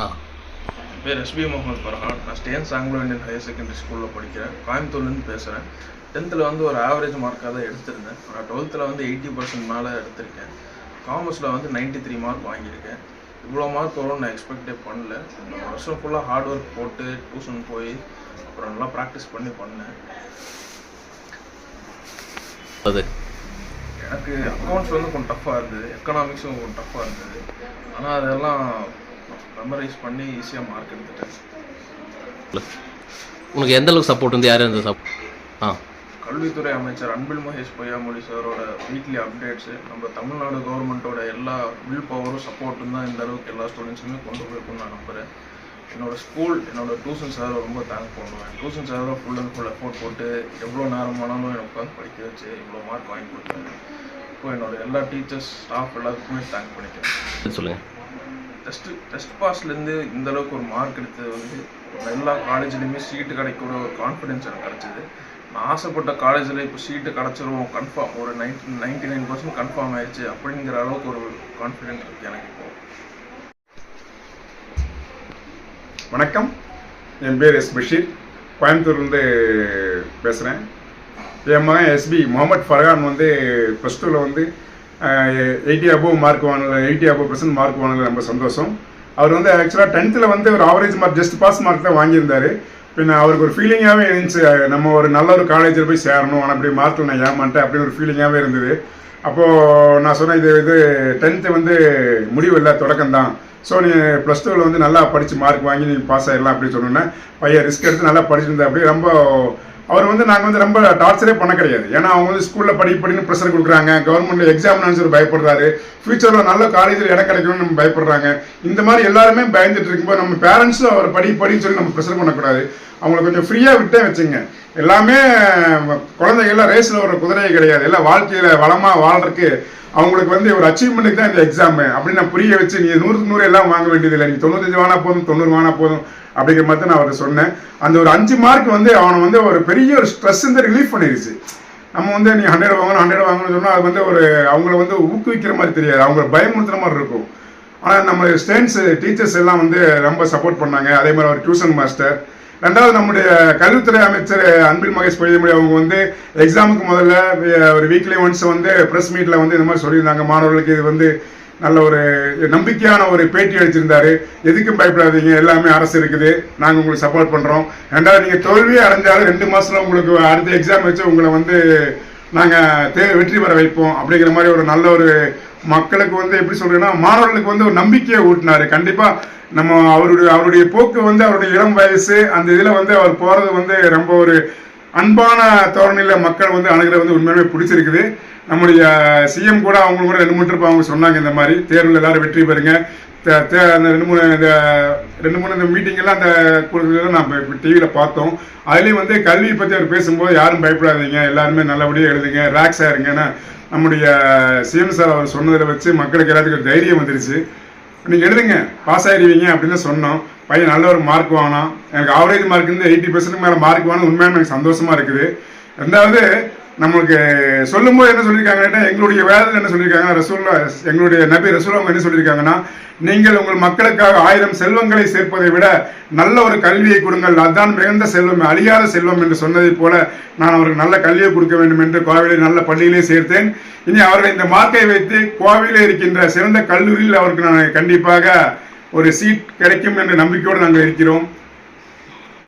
என் பேர் எஸ்பி முகமது ஃபர்ஹான். நான் Stanes Anglo Indian higher secondary ஸ்கூலில் படிக்கிறேன். கோயம்புத்தூர்லேருந்து பேசுகிறேன் டென்த்தில் வந்து ஒரு ஆவரேஜ் மார்க்காக தான் எடுத்திருந்தேன். ஆனால் டுவெல்த்தில் வந்து எயிட்டி பர்சன்ட் மேலே எடுத்திருக்கேன். காமர்ஸில் வந்து 93 த்ரீ மார்க் வாங்கியிருக்கேன். இவ்வளோ மார்க் வரும்னு நான் எக்ஸ்பெக்டே பண்ணல. வருஷம் ஃபுல்லாக ஹார்ட் ஒர்க் போட்டு டியூஷன் போய் அப்புறம் நல்லா ப்ராக்டிஸ் பண்ணி பண்ணேன். அது. எனக்கு அக்கௌண்ட்ஸ் வந்து கொஞ்சம் டஃப்பாக இருந்தது. எக்கனாமிக்ஸும் கொஞ்சம் டஃப்பாக இருந்தது. ஆனால் அதெல்லாம் மெமரைஸ் பண்ணி ஈஸியாக மார்க் எடுத்துட்டேன். உனக்கு எந்த அளவுக்கு சப்போர்ட் வந்து யார் இருந்த சப் ஆ. கல்வித்துறை அமைச்சர் அன்பில் மகேஷ் பொய்யாமொழி சாரோட வீக்லி அப்டேட்ஸு நம்ம தமிழ்நாடு கவர்மெண்ட்டோட எல்லா வில் பவரும் சப்போர்ட்டும் தான் இந்த அளவுக்கு எல்லா ஸ்டூடெண்ட்ஸுமே கொண்டு போயிருக்கும்னு நான் நம்புகிறேன் என்னோட ஸ்கூல் என்னோட டியூஷன் சாரை ரொம்ப தேங்க் பண்ணுவேன். Tuition sir full and full effort போட்டு எவ்வளோ நேரம் ஆனாலும் எனக்கு உட்காந்து படிக்க வச்சு இவ்வளோ மார்க் வாங்கி கொடுத்தாரு. இப்போ என்னோட எல்லா டீச்சர்ஸ் ஸ்டாஃப் எல்லாத்துக்குமே தேங்க் பண்ணிக்கிறேன். சொல்லுங்கள் டெஸ்ட்டு டெஸ்ட் பாஸ்லேருந்து இந்த அளவுக்கு ஒரு மார்க் எடுத்தது வந்து எல்லா காலேஜ்லேயுமே சீட்டு கிடைக்கூட ஒரு கான்ஃபிடென்ஸ் எனக்கு கிடச்சிது. நான் ஆசைப்பட்ட காலேஜில் இப்போ சீட்டு கிடச்சிரும் கன்ஃபார்ம் ஒரு ninety ninety nine percent confirm ஆயிடுச்சு அப்படிங்கிற அளவுக்கு ஒரு கான்ஃபிடென்ஸ் இருக்குது எனக்கு இப்போ. வணக்கம். என் பேர் எஸ் பஷீர். கோயம்புத்தூர்லேருந்து பேசுகிறேன் என் மகன் எஸ்பி முகமது ஃபர்கான் வந்து ப்ளஸ் டூவில் வந்து எயிட்டி அபோவ் மார்க் வாங்கினது எயிட்டி அபோவ் பர்சன்ட் மார்க் வாங்கினது ரொம்ப சந்தோஷம். அவர் வந்து ஆக்சுவலாக டென்த்தில் வந்து ஒரு average mark just pass mark தான் வாங்கியிருந்தார். பின்ன அவருக்கு ஒரு ஃபீலிங்காகவே இருந்துச்சு. நம்ம ஒரு நல்ல ஒரு காலேஜில் போய் சேரணும் ஆனால் அப்படி மார்க்கில் நான் ஏமாட்டேன் அப்படின்னு ஒரு ஃபீலிங்காகவே இருந்தது. அப்போது நான் சொன்னேன் இது இது டென்த்து வந்து முடிவு இல்லை தொடக்கம் தான். ஸோ நீ ப்ளஸ் டூவில் வந்து நல்லா படித்து மார்க் வாங்கி நீ பாஸ் ஆகிடலாம் அப்படின்னு சொன்னோன்னே பையன் ரிஸ்க் எடுத்து நல்லா படிச்சிருந்தா அப்படி ரொம்ப அவர் வந்து நாங்கள் வந்து ரொம்ப டார்ச்சரே பண்ண கிடையாது. ஏன்னா அவங்க வந்து ஸ்கூலில் படி படின்னு ப்ரெஷர் கொடுக்குறாங்க. கவர்மெண்ட்டில் எக்ஸாம் ஆன்சர் பயப்படுறாரு. ஃபியூச்சரில் நல்ல காலேஜில் இடம் கிடைக்கணும்னு நம்ம பயப்படுறாங்க. இந்த மாதிரி எல்லாருமே பயந்துட்டு இருக்கும்போது நம்ம பேரண்ட்ஸும் அவர் படி படின்னு சொல்லி நம்ம ப்ரெஷர் பண்ணக்கூடாது. அவங்கள கொஞ்சம் ஃப்ரீயாக விட்டே வச்சுங்க. எல்லாமே குழந்தைகள்லாம் ரேஸில் ஒரு குதிரையே கிடையாது. எல்லாம் வாழ்க்கையில் வளமாக வாழ்றதுக்கு அவங்களுக்கு வந்து ஒரு அச்சீவ்மெண்ட்டுக்கு தான் இந்த எக்ஸாமு அப்படின்னு நான் புரிய வச்சு நீ நூறுக்கு நூறு எல்லாம் வாங்க வேண்டியதில்லை. நீ தொண்ணூத்தஞ்சு வாங்கினா போதும் தொண்ணூறு வாங்கினா போதும் அப்படிங்கிற மாதிரி தான் நான் அவர்கிட்ட சொன்னேன். அந்த ஒரு அஞ்சு மார்க் வந்து அவனை வந்து ஒரு பெரிய ஒரு ஸ்ட்ரெஸ் வந்து ரிலீஃப் பண்ணிருச்சு நம்ம வந்து நீ ஹண்ட்ரட் வாங்கணும் ஹண்ட்ரட் வாங்கணும்னு சொன்னால் அது வந்து ஒரு அவங்கள வந்து ஊக்குவிக்கிற மாதிரி தெரியாது. அவங்கள பயமுறுத்துற மாதிரி இருக்கும். ஆனால் நம்ம ஸ்டூடெண்ட்ஸ் டீச்சர்ஸ் எல்லாம் வந்து ரொம்ப சப்போர்ட் பண்ணாங்க. அதே மாதிரி ஒரு டியூஷன் மாஸ்டர் ரெண்டாவது நம்முடைய கல்வித்துறை அமைச்சர் அன்பில் மகேஷ் பொய்யமொழி அவங்க வந்து எக்ஸாமுக்கு முதல்ல ஒரு வீக்லி ஒன்ஸ் வந்து ப்ரெஸ் மீட்டில் வந்து இந்த மாதிரி சொல்லியிருந்தாங்க. மாணவர்களுக்கு இது வந்து நல்ல ஒரு நம்பிக்கையான ஒரு பேட்டி அளிச்சிருந்தாரு. எதுக்கும் பயப்படாதீங்க எல்லாமே அரசு இருக்குது. நாங்கள் உங்களுக்கு சப்போர்ட் பண்ணுறோம் ரெண்டாவது நீங்கள் தோல்வியே அடைஞ்சாலும் ரெண்டு மாதத்தில் உங்களுக்கு அடுத்த எக்ஸாம் வச்சு உங்களை வந்து நாங்கள் தே வெற்றி பெற வைப்போம் அப்படிங்கிற மாதிரி ஒரு நல்ல ஒரு மக்களுக்கு வந்து எப்படி சொல்றேன்னா மாணவர்களுக்கு வந்து ஒரு நம்பிக்கையை ஊட்டினாரு. கண்டிப்பா நம்ம அவருடைய அவருடைய போக்கு வந்து அவருடைய இளம் வயசு அந்த இதில் வந்து அவர் போறது வந்து ரொம்ப ஒரு அன்பான தோரணையில் மக்கள் வந்து அணுகிற வந்து உண்மையுமே பிடிச்சிருக்குது. நம்முடைய சிஎம் கூட அவங்க கூட ரெண்டு மூணு அவங்க சொன்னாங்க இந்த மாதிரி. தேர்வில் எல்லாரும் வெற்றி பெறுங்க. அந்த ரெண்டு மூணு இந்த ரெண்டு மூணு இந்த மீட்டிங்கெல்லாம் அந்த கொடுத்ததை நான் டிவியில் பார்த்தோம். அதுலேயும் வந்து கல்வியை பற்றி அவர் பேசும்போது யாரும் பயப்படாதீங்க எல்லாருமே நல்லபடியாக எழுதுங்க ரிலாக்ஸாக இருங்கன்னா நம்முடைய சிஎம் சார் அவர் சொன்னதில் வச்சு மக்களுக்கு எல்லாத்துக்கும் ஒரு தைரியம் வந்துருச்சு. நீங்கள் எழுதுங்க பாஸ் ஆயிடுவீங்க அப்படின்னு சொன்னோம். பையன் நல்ல ஒரு மார்க் வாங்கினான். எனக்கு ஆவரேஜ் மார்க் இருந்து எயிட்டி பர்சன்ட் மேலே மார்க் வாங்கினது உண்மையான எனக்கு சந்தோஷமாக இருக்குது. ரெண்டாவது நம்மளுக்கு சொல்லும்போது என்ன சொல்லியிருக்காங்கன்னா எங்களுடைய வேதத்தில் என்ன சொல்லியிருக்காங்க? ரசூல்லா எங்களுடைய நபி ரசூல் அவங்க என்ன சொல்லியிருக்காங்கன்னா நீங்கள் உங்கள் மக்களுக்காக ஆயிரம் செல்வங்களை சேர்ப்பதை விட நல்ல ஒரு கல்வியை கொடுங்கள். அதான் மிகுந்த செல்வம் அழியாத செல்வம் என்று சொன்னதைப் போல நான் அவருக்கு நல்ல கல்வியை கொடுக்க வேண்டும் என்று கோவிலை நல்ல பள்ளியிலே சேர்த்தேன். இனி அவர்கள் இந்த மார்க்கை வைத்து கோவிலே இருக்கின்ற சிறந்த கல்லூரியில் அவருக்கு நான் கண்டிப்பாக ஒரு சீட் கிடைக்கும் என்ற நம்பிக்கையோடு நாங்கள் இருக்கிறோம்.